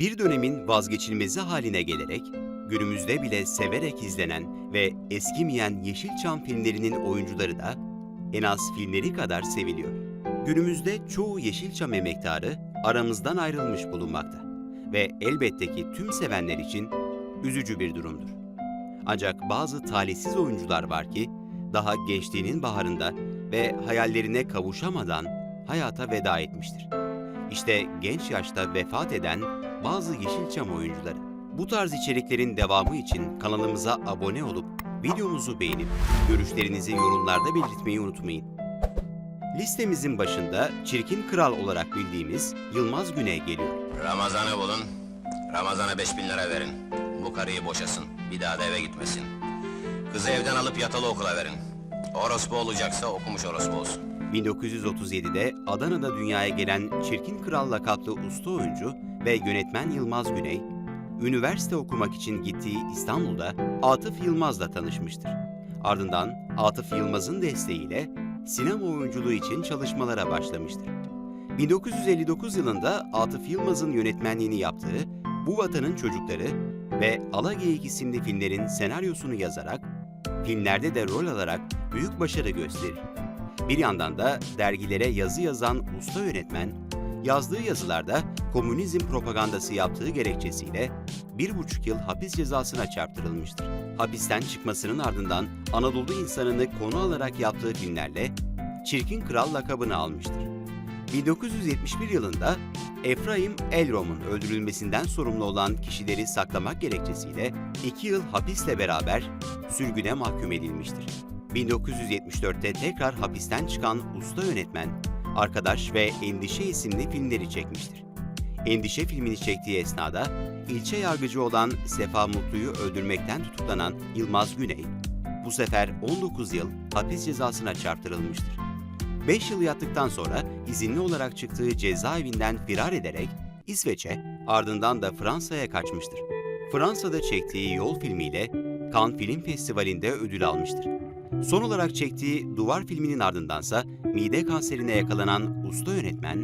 Bir dönemin vazgeçilmezi haline gelerek, günümüzde bile severek izlenen ve eskimeyen Yeşilçam filmlerinin oyuncuları da en az filmleri kadar seviliyor. Günümüzde çoğu Yeşilçam emektarı aramızdan ayrılmış bulunmakta ve elbette ki tüm sevenler için üzücü bir durumdur. Ancak bazı talihsiz oyuncular var ki daha gençliğinin baharında ve hayallerine kavuşamadan hayata veda etmiştir. İşte genç yaşta vefat eden bazı Yeşilçam oyuncuları. Bu tarz içeriklerin devamı için kanalımıza abone olup videomuzu beğenip görüşlerinizi yorumlarda belirtmeyi unutmayın. Listemizin başında Çirkin Kral olarak bildiğimiz Yılmaz Güney geliyor. Ramazan'ı bulun. Ramazan'a 5000 lira verin. Bu karıyı boşasın. Bir daha da eve gitmesin. Kızı evden alıp yatılı okula verin. Orospu olacaksa okumuş orospu olsun. 1937'de Adana'da dünyaya gelen Çirkin Kral lakaplı usta oyuncu ve yönetmen Yılmaz Güney, üniversite okumak için gittiği İstanbul'da Atıf Yılmaz'la tanışmıştır. Ardından Atıf Yılmaz'ın desteğiyle sinema oyunculuğu için çalışmalara başlamıştır. 1959 yılında Atıf Yılmaz'ın yönetmenliğini yaptığı Bu Vatanın Çocukları ve Alageyik isimli filmlerin senaryosunu yazarak, filmlerde de rol alarak büyük başarı gösterir. Bir yandan da dergilere yazı yazan usta yönetmen, yazdığı yazılarda komünizm propagandası yaptığı gerekçesiyle bir buçuk yıl hapis cezasına çarptırılmıştır. Hapisten çıkmasının ardından Anadolu insanını konu alarak yaptığı filmlerle Çirkin Kral lakabını almıştır. 1971 yılında Efraim Elrom'un öldürülmesinden sorumlu olan kişileri saklamak gerekçesiyle 2 yıl hapisle beraber sürgüne mahkum edilmiştir. 1974'te tekrar hapisten çıkan usta yönetmen, Arkadaş ve Endişe isimli filmleri çekmiştir. Endişe filmini çektiği esnada ilçe yargıcı olan Sefa Mutlu'yu öldürmekten tutuklanan Yılmaz Güney, bu sefer 19 yıl hapis cezasına çarptırılmıştır. 5 yıl yattıktan sonra izinli olarak çıktığı cezaevinden firar ederek İsveç'e ardından da Fransa'ya kaçmıştır. Fransa'da çektiği Yol filmiyle Cannes Film Festivali'nde ödül almıştır. Son olarak çektiği Duvar filminin ardındansa mide kanserine yakalanan usta yönetmen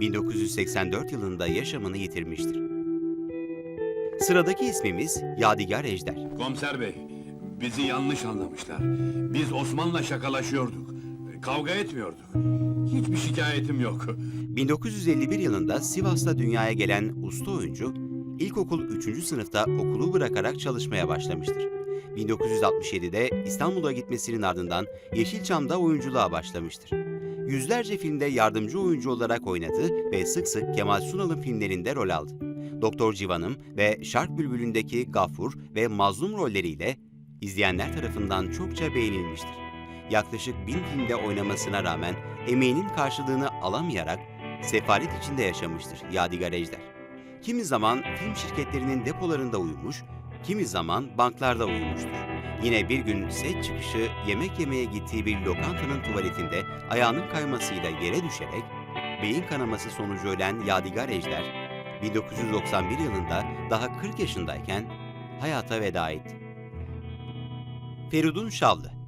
1984 yılında yaşamını yitirmiştir. Sıradaki ismimiz Yadigar Ejder. Komiser bey, bizi yanlış anlamışlar. Biz Osman'la şakalaşıyorduk. Kavga etmiyorduk. Hiçbir şikayetim yok. 1951 yılında Sivas'ta dünyaya gelen usta oyuncu, ilkokul 3. sınıfta okulu bırakarak çalışmaya başlamıştır. 1967'de İstanbul'a gitmesinin ardından Yeşilçam'da oyunculuğa başlamıştır. Yüzlerce filmde yardımcı oyuncu olarak oynadı ve sık sık Kemal Sunal'ın filmlerinde rol aldı. Doktor Civan'ım ve Şark Bülbülü'ndeki Gafur ve Mazlum rolleriyle izleyenler tarafından çokça beğenilmiştir. Yaklaşık bin filmde oynamasına rağmen emeğinin karşılığını alamayarak sefalet içinde yaşamıştır Yadigar Ejder. Kimi zaman film şirketlerinin depolarında uyumuş, kimi zaman banklarda uyumuştur. Yine bir gün set çıkışı yemek yemeye gittiği bir lokantanın tuvaletinde ayağının kaymasıyla yere düşerek beyin kanaması sonucu ölen Yadigar Ejder, 1991 yılında daha 40 yaşındayken hayata veda etti. Feridun Şavlı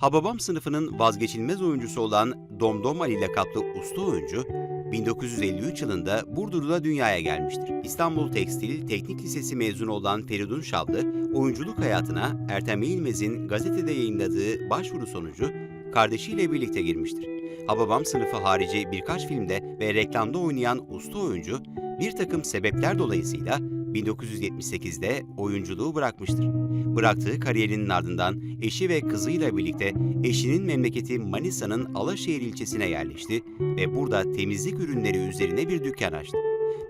Hababam sınıfının vazgeçilmez oyuncusu olan Domdom Ali lakaplı usta oyuncu, 1953 yılında Burdur'da dünyaya gelmiştir. İstanbul Tekstil Teknik Lisesi mezunu olan Feridun Şavlı, oyunculuk hayatına Ertem İlmez'in gazetede yayınladığı başvuru sonucu kardeşiyle birlikte girmiştir. Hababam sınıfı harici birkaç filmde ve reklamda oynayan usta oyuncu, bir takım sebepler dolayısıyla 1978'de oyunculuğu bırakmıştır. Bıraktığı kariyerinin ardından eşi ve kızıyla birlikte eşinin memleketi Manisa'nın Alaşehir ilçesine yerleşti ve burada temizlik ürünleri üzerine bir dükkan açtı.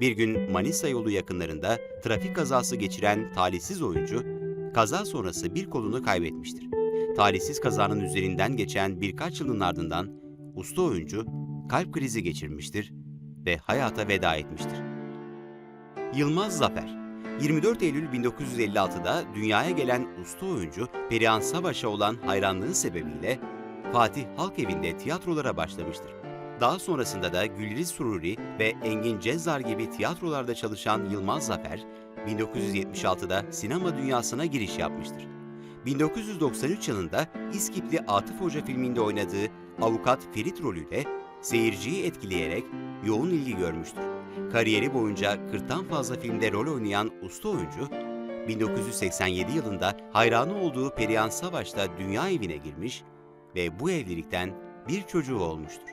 Bir gün Manisa yolu yakınlarında trafik kazası geçiren talihsiz oyuncu, kaza sonrası bir kolunu kaybetmiştir. Talihsiz kazanın üzerinden geçen birkaç yılın ardından usta oyuncu kalp krizi geçirmiştir ve hayata veda etmiştir. Yılmaz Zafer 24 Eylül 1956'da dünyaya gelen usta oyuncu Perihan Savaş'a olan hayranlığı sebebiyle Fatih Halk Evi'nde tiyatrolara başlamıştır. Daha sonrasında da Gülriz Sururi ve Engin Cezzar gibi tiyatrolarda çalışan Yılmaz Zafer, 1976'da sinema dünyasına giriş yapmıştır. 1993 yılında İskipli Atıf Hoca filminde oynadığı avukat Ferit rolüyle seyirciyi etkileyerek yoğun ilgi görmüştür. Kariyeri boyunca 40'tan fazla filmde rol oynayan usta oyuncu, 1987 yılında hayranı olduğu Perihan Savaş'ta dünya evine girmiş ve bu evlilikten bir çocuğu olmuştur.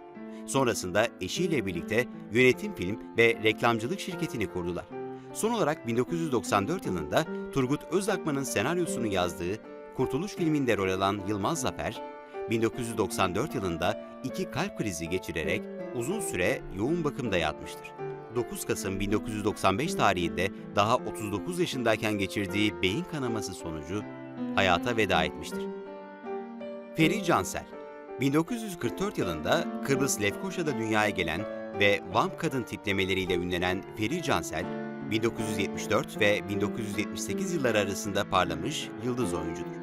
Sonrasında eşiyle birlikte yönetim film ve reklamcılık şirketini kurdular. Son olarak 1994 yılında Turgut Özakman'ın senaryosunu yazdığı Kurtuluş filminde rol alan Yılmaz Zafer, 1994 yılında iki kalp krizi geçirerek uzun süre yoğun bakımda yatmıştır. 9 Kasım 1995 tarihinde daha 39 yaşındayken geçirdiği beyin kanaması sonucu hayata veda etmiştir. Feri Cansel 1944 yılında Kıbrıs Lefkoşa'da dünyaya gelen ve vamp kadın tiplemeleriyle ünlenen Feri Cansel, 1974 ve 1978 yılları arasında parlamış yıldız oyuncudur.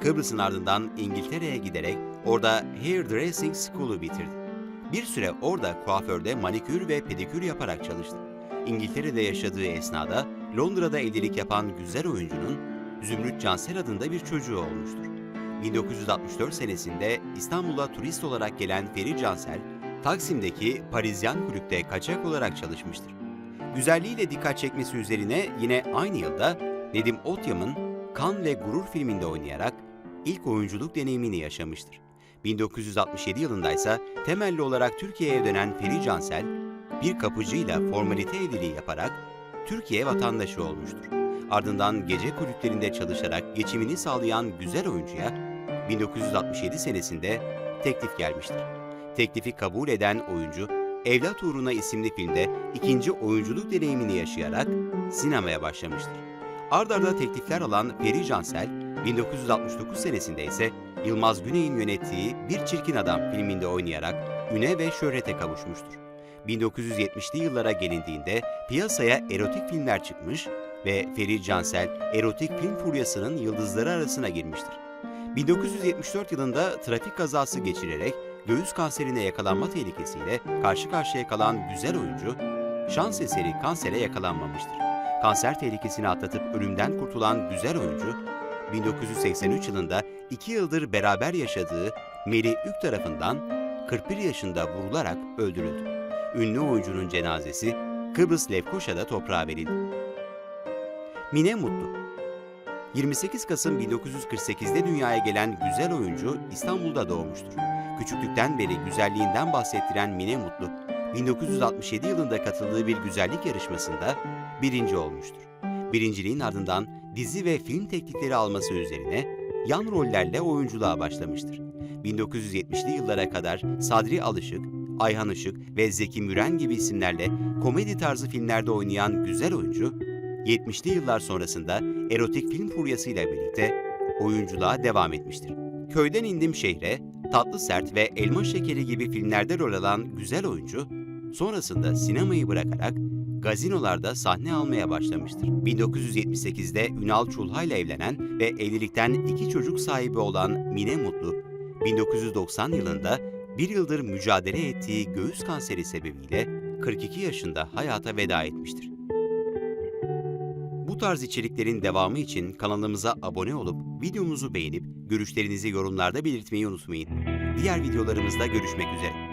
Kıbrıs'ın ardından İngiltere'ye giderek orada Hairdressing School'u bitirdi. Bir süre orada kuaförde manikür ve pedikür yaparak çalıştı. İngiltere'de yaşadığı esnada Londra'da evlilik yapan güzel oyuncunun Zümrüt Cansel adında bir çocuğu olmuştur. 1964 senesinde İstanbul'a turist olarak gelen Feri Cansel, Taksim'deki Parisyen Kulüp'te kaçak olarak çalışmıştır. Güzelliğiyle dikkat çekmesi üzerine yine aynı yılda Nedim Otyam'ın Kan ve Gurur filminde oynayarak ilk oyunculuk deneyimini yaşamıştır. 1967 yılında ise temelli olarak Türkiye'ye dönen Feri Cansel, bir kapıcıyla formalite evliliği yaparak Türkiye vatandaşı olmuştur. Ardından gece kulüplerinde çalışarak geçimini sağlayan güzel oyuncuya 1967 senesinde teklif gelmiştir. Teklifi kabul eden oyuncu, Evlat Uğruna isimli filmde ikinci oyunculuk deneyimini yaşayarak sinemaya başlamıştır. Ard arda teklifler alan Feri Cansel, 1969 senesinde ise Yılmaz Güney'in yönettiği Bir Çirkin Adam filminde oynayarak üne ve şöhrete kavuşmuştur. 1970'li yıllara gelindiğinde piyasaya erotik filmler çıkmış ve Feri Cansel erotik film furyasının yıldızları arasına girmiştir. 1974 yılında trafik kazası geçirerek göğüs kanserine yakalanma tehlikesiyle karşı karşıya kalan güzel oyuncu, şans eseri kansere yakalanmamıştır. Kanser tehlikesini atlatıp ölümden kurtulan güzel oyuncu, 1983 yılında 2 yıldır beraber yaşadığı Meri Ük tarafından 41 yaşında vurularak öldürüldü. Ünlü oyuncunun cenazesi Kıbrıs Lefkoşa'da toprağa verildi. Mine Mutlu 28 Kasım 1948'de dünyaya gelen güzel oyuncu İstanbul'da doğmuştur. Küçüklükten beri güzelliğinden bahsettiren Mine Mutlu, 1967 yılında katıldığı bir güzellik yarışmasında birinci olmuştur. Birinciliğin ardından dizi ve film teklifleri alması üzerine yan rollerle oyunculuğa başlamıştır. 1970'li yıllara kadar Sadri Alışık, Ayhan Işık ve Zeki Müren gibi isimlerle komedi tarzı filmlerde oynayan güzel oyuncu, 70'li yıllar sonrasında erotik film furyasıyla birlikte oyunculuğa devam etmiştir. Köyden indim şehre, Tatlı Sert ve Elma Şekeri gibi filmlerde rol alan güzel oyuncu, sonrasında sinemayı bırakarak gazinolarda sahne almaya başlamıştır. 1978'de Ünal Çulha ile evlenen ve evlilikten iki çocuk sahibi olan Mine Mutlu, 1990 yılında bir yıldır mücadele ettiği göğüs kanseri sebebiyle 42 yaşında hayata veda etmiştir. Bu tarz içeriklerin devamı için kanalımıza abone olup videomuzu beğenip görüşlerinizi yorumlarda belirtmeyi unutmayın. Diğer videolarımızda görüşmek üzere.